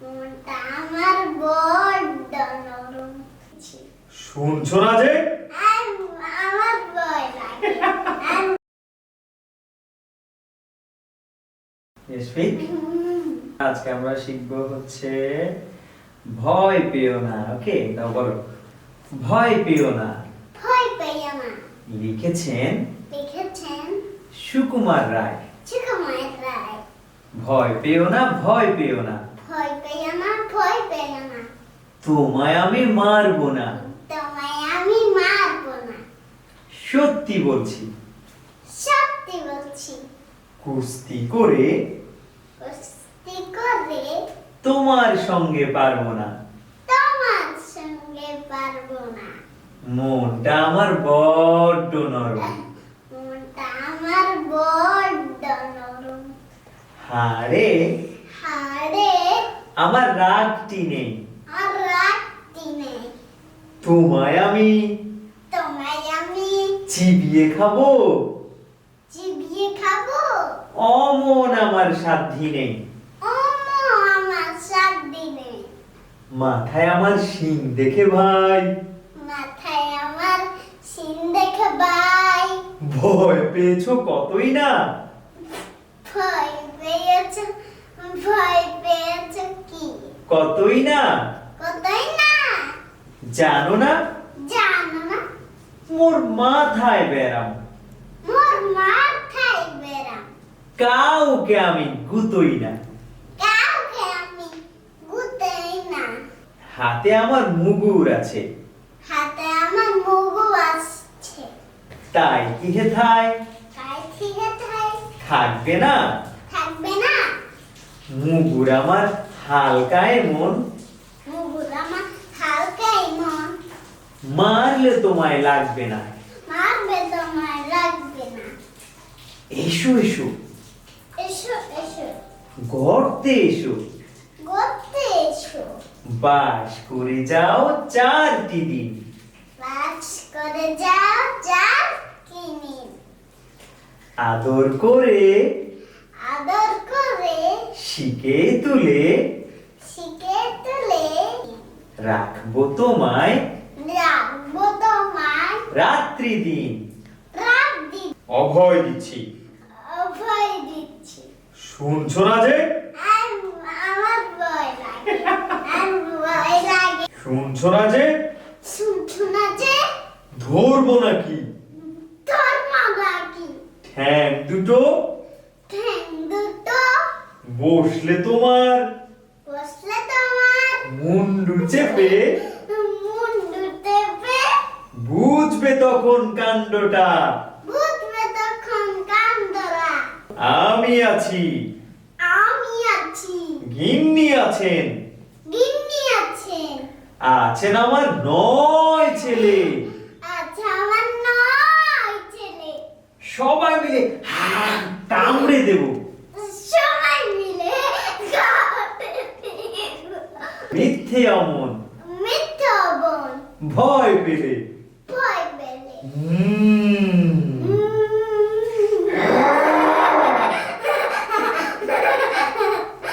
আমার বড্ড নরম শুনছো না যে আমার ভয় লাগে। আজকে আমরা শিখব হচ্ছে ভয় পেও না ওকে? দাও বলো। ভয় পেও না। ভয় পেও না। লিখেছেন লিখেছেন সুকুমার রায়। সুকুমার রায়। ভয় পেও না ভয় পেও না। ভয় পেও ভয় পেও না। তোমায় আমি মারবো না। তোমায় আমি মারবো না। সত্যি বলছি। সত্যি বলছি। কুস্তি করে কুস্তি করে তোমার সঙ্গে পারব না। তোমার সঙ্গে পারব না। মনটা আমার বড্ড নরম। মনটা আমার বড্ড নরম। হারে আমার রাগটি নেই আর রাখতি নেই তোমায় আমি তোমায় আমি চিবিয়ে খাব। চিবিয়ে খাব? অমন আমার সাধ্যি নেই। ওমো আমার মাথায় আমার শিং দেখে ভাই। মাথায় আমার সিন দেখে ভাই। ভয় পেয়েছ কতই না? ভয় পেয়েছ ভয় পেয়েছ কি? কতই না? কোথায় না? জানো না? জানো না? মোর মাথায় বেরাম মোর মাথায় বেরাম কাউকে আমি গুতোই না। কাউকে আমি গুতেই না। হাতে আমার মুগুর আছে। হাতে আমার মগু আসছে। তাই কি হেথায় তাই? ঠিক আছে থাকবে না? থাকবে না মুগুর আমার হালকা এমন মুগুর আমার হালকাই মন। মারলে তোমায় লাগবে না। মারবে তোমার লাগবে না। এসো এসো। এসো এসো। গর্তে এসো। করতে এসো। বাস করে যাও চারটি দিন। বাজ করে যাও চার কিনি আদর করে আদর করে শিকে তুলে শিখে তুলে রাখব তোমায় রাখব তোমার রাত্রি দিন রাত দি অভয় দিচ্ছি। অভয় দিচ্ছি। শুনছো না যে? আমার ভয় লাগে। আমার ভয় লাগে। শুনছো না যে? শুনছো না যে? ধরবো নাকি? মা নাকি? ঠ্যাং দুটো বসলে তোমার বসলে তোমার। মুন্ডু চেপে। মুন্ডু টেপে বুঝবে তখন কাণ্ডটা। বুঝবে তখন কান্দরা আমি আছি। আমি আছি। গিন্নি আছেন। গিন্নি আছেন। আছেন আমার নয় ছেলে। আচ্ছা আমার নয় ছেলে। সবাই মিলে হা কামড়ে দেব। মিথ্যে অমন। মিথ্যে অমন। ভয় পেলে। ভয় পেলে। হুম।